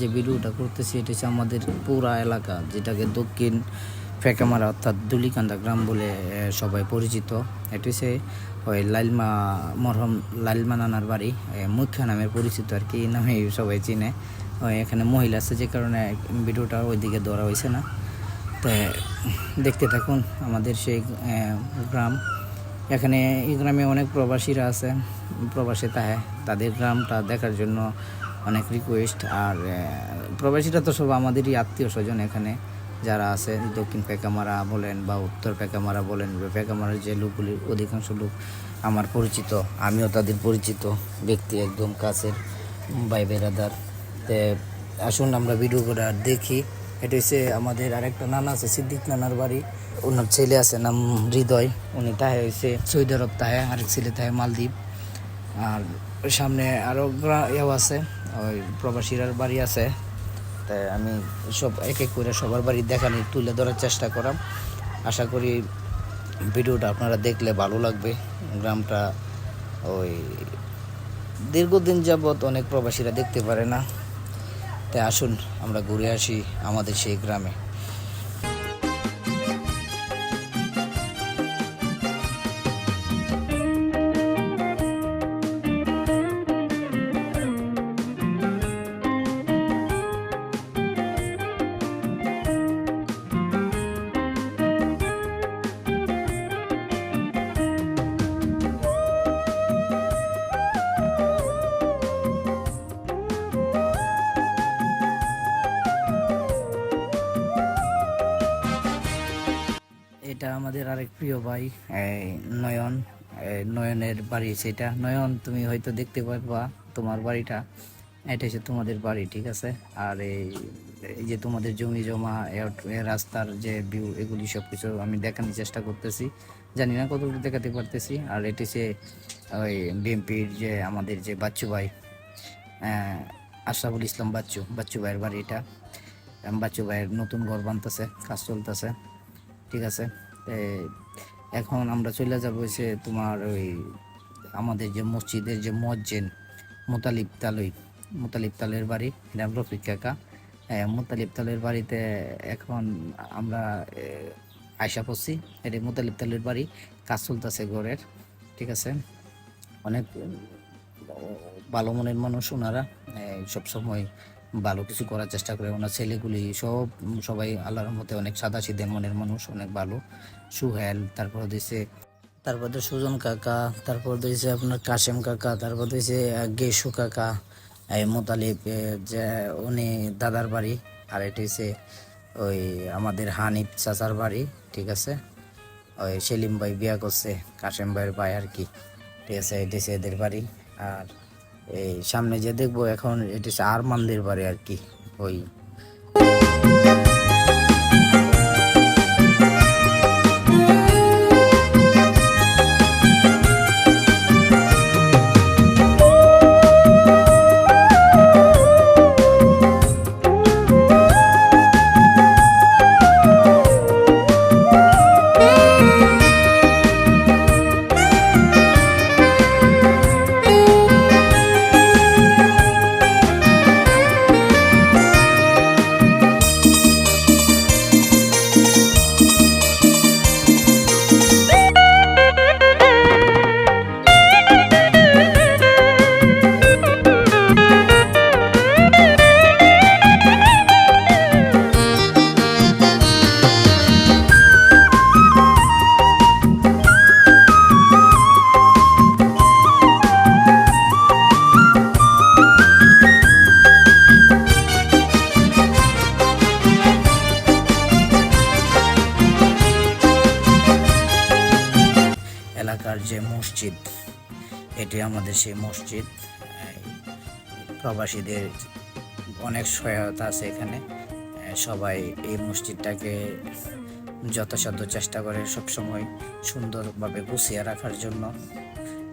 যে ভিডিওটা করতেছি, এটা হচ্ছে আমাদের পুরা এলাকা, যেটাকে দক্ষিণ ফেকামারা অর্থাৎ দুলিকান্দা গ্রাম বলে সবাই পরিচিত। এটা হচ্ছে, ওই লাইলমা মরহম, লালমা নানার বাড়ি মুখ্য নামে পরিচিত আর কি নামে সবাই চিনে। ওই এখানে মহিলা আছে, যে কারণে ভিডিওটা ওইদিকে ধরা হয়েছে না। তো, দেখতে থাকুন আমাদের সেই গ্রাম। এখানে এই গ্রামে অনেক প্রবাসীরা আছে, প্রবাসী তাহে তাদের গ্রামটা দেখার জন্য অনেক রিকোয়েস্ট আর প্রবাসীরা তো সব আমাদেরই আত্মীয় স্বজন এখানে যারা আছে, দক্ষিণ পেকামারা বলেন বা উত্তর পেকামারা বলেন, পেকামারার যে লোকগুলি, অধিকাংশ লোক আমার পরিচিত, আমিও তাদের পরিচিত ব্যক্তি একদম কাছের, ভাই বেরাদার। আসুন আমরা ভিডিও করে আর দেখি। এটা হচ্ছে আমাদের আরেকটা নানা আছে, সিদ্দিক নানার বাড়ি। ওনার ছেলে আছে, নাম হৃদয়। উনি তাহে হয়েছে সৌদি আরব তাহে, আরেক ছেলে তাহে মালদ্বীপ। আর সামনে আরও ইয়েও আছে। ওই প্রবাসীরার বাড়ি আছে তাই আমি সব এক এক করে সবার বাড়ি দেখানি তুলে ধরার চেষ্টা করাম। আশা করি ভিডিওটা আপনারা দেখলে ভালো লাগবে। গ্রামটা ওই দীর্ঘদিন যাবৎ অনেক প্রবাসীরা দেখতে পারে না। তাই আসুন, আমরা ঘুরে আসি আমাদের সেই গ্রামে। আরেক প্রিয় ভাই নয়ন নয়নের বাড়ি সেটা নয়ন, তুমি হয়তো দেখতে পারবা তোমার বাড়িটা। এটা হচ্ছে তোমাদের বাড়ি, ঠিক আছে? আর এই যে তোমাদের জমি জমা রাস্তার যে ভিউ এগুলি সব কিছু আমি দেখানোর চেষ্টা করতেছি। জানি না কতটুকু দেখাতে পারতেছি। আর এটি হচ্ছে, ওই বিএনপির যে আমাদের যে বাচ্চু ভাই আশরাফুল ইসলাম বাচ্চু বাচ্চু ভাইয়ের বাড়ি এটা। বাচ্চু ভাইয়ের নতুন ঘর বানতেছে, কাজ চলতেছে, ঠিক আছে? এখন আমরা চলে যাব হচ্ছে তোমার ওই আমাদের যে মসজিদের যে মসজিদ, মোতালিব তালুই, মোতালিব তালের বাড়ি, এটা রফিক কাকা। মোতালিব তালের বাড়িতে এখন আমরা আয়সা পড়ছি। এটা মোতালিব তালের বাড়ি, কাজ চলতেছে ঘরের, ঠিক আছে? অনেক ভালো মনের মানুষ ওনারা। সব সময় ভালো কিছু করার চেষ্টা করে। ওনার ছেলেগুলি সব, সবাই আল্লাহর মতে অনেক সাদা সিধে মনের মানুষ, অনেক ভালো। সুহেল, তারপর দিয়েছে তারপর তো সুজন কাকা, তারপর দিয়েছে আপনার কাশেম কাকা, তারপর দিয়েছে গেসু কাকা, এই মোতালিব যে, উনি দাদার বাড়ি, আর এটি হচ্ছে ওই আমাদের হানিফ চাচার বাড়ি, ঠিক আছে? ওই সেলিম ভাই বিয়া করছে, কাশেম ভাইয়ের ভাই আর কি, ঠিক আছে? এটি এদের বাড়ি, আর এই সামনে যে দেখব এখন এটি আর আরমানদের বাড়ি আর কি ওই। যে মসজিদ, এটি আমাদের সেই মসজিদ। প্রবাসীদের অনেক সহায়তা আছে এখানে। সবাই এই মসজিদটাকে যথাসাধ্য চেষ্টা করে সবসময় সুন্দরভাবে গুছিয়ে রাখার জন্য।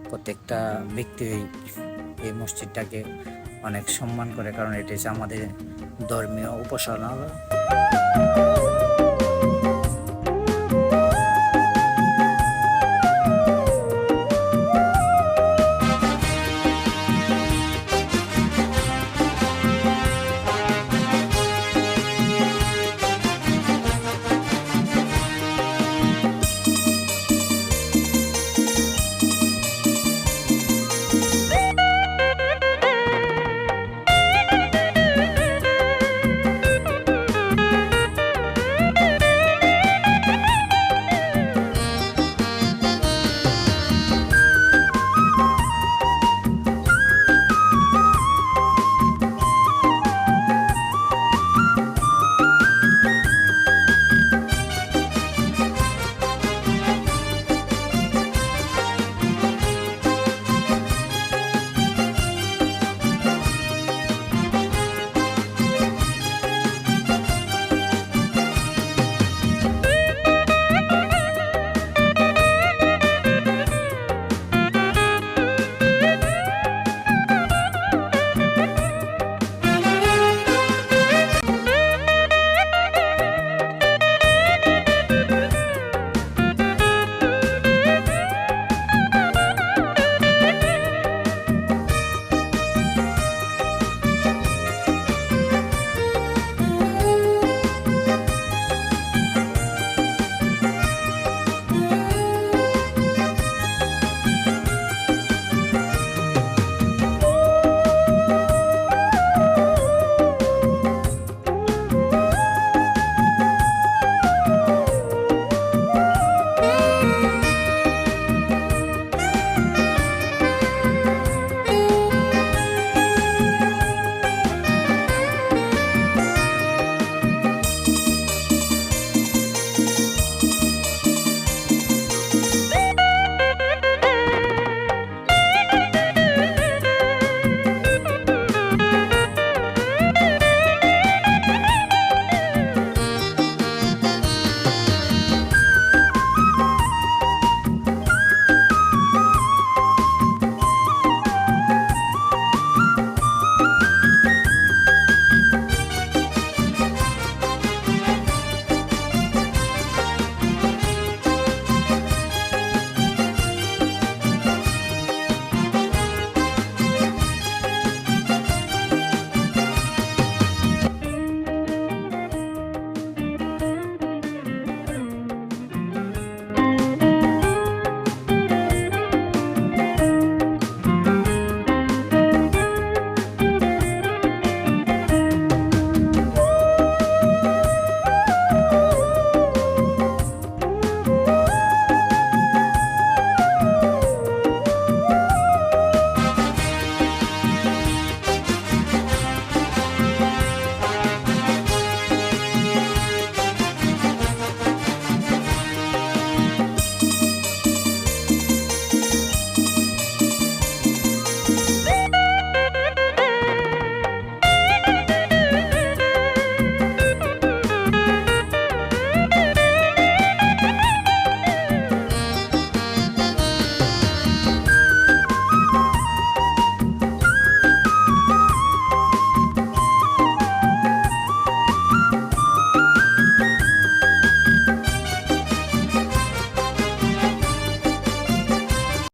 প্রত্যেকটা ব্যক্তি এই- মসজিদটাকে অনেক সম্মান করে, কারণ এটি হচ্ছে আমাদের ধর্মীয় উপাসনা।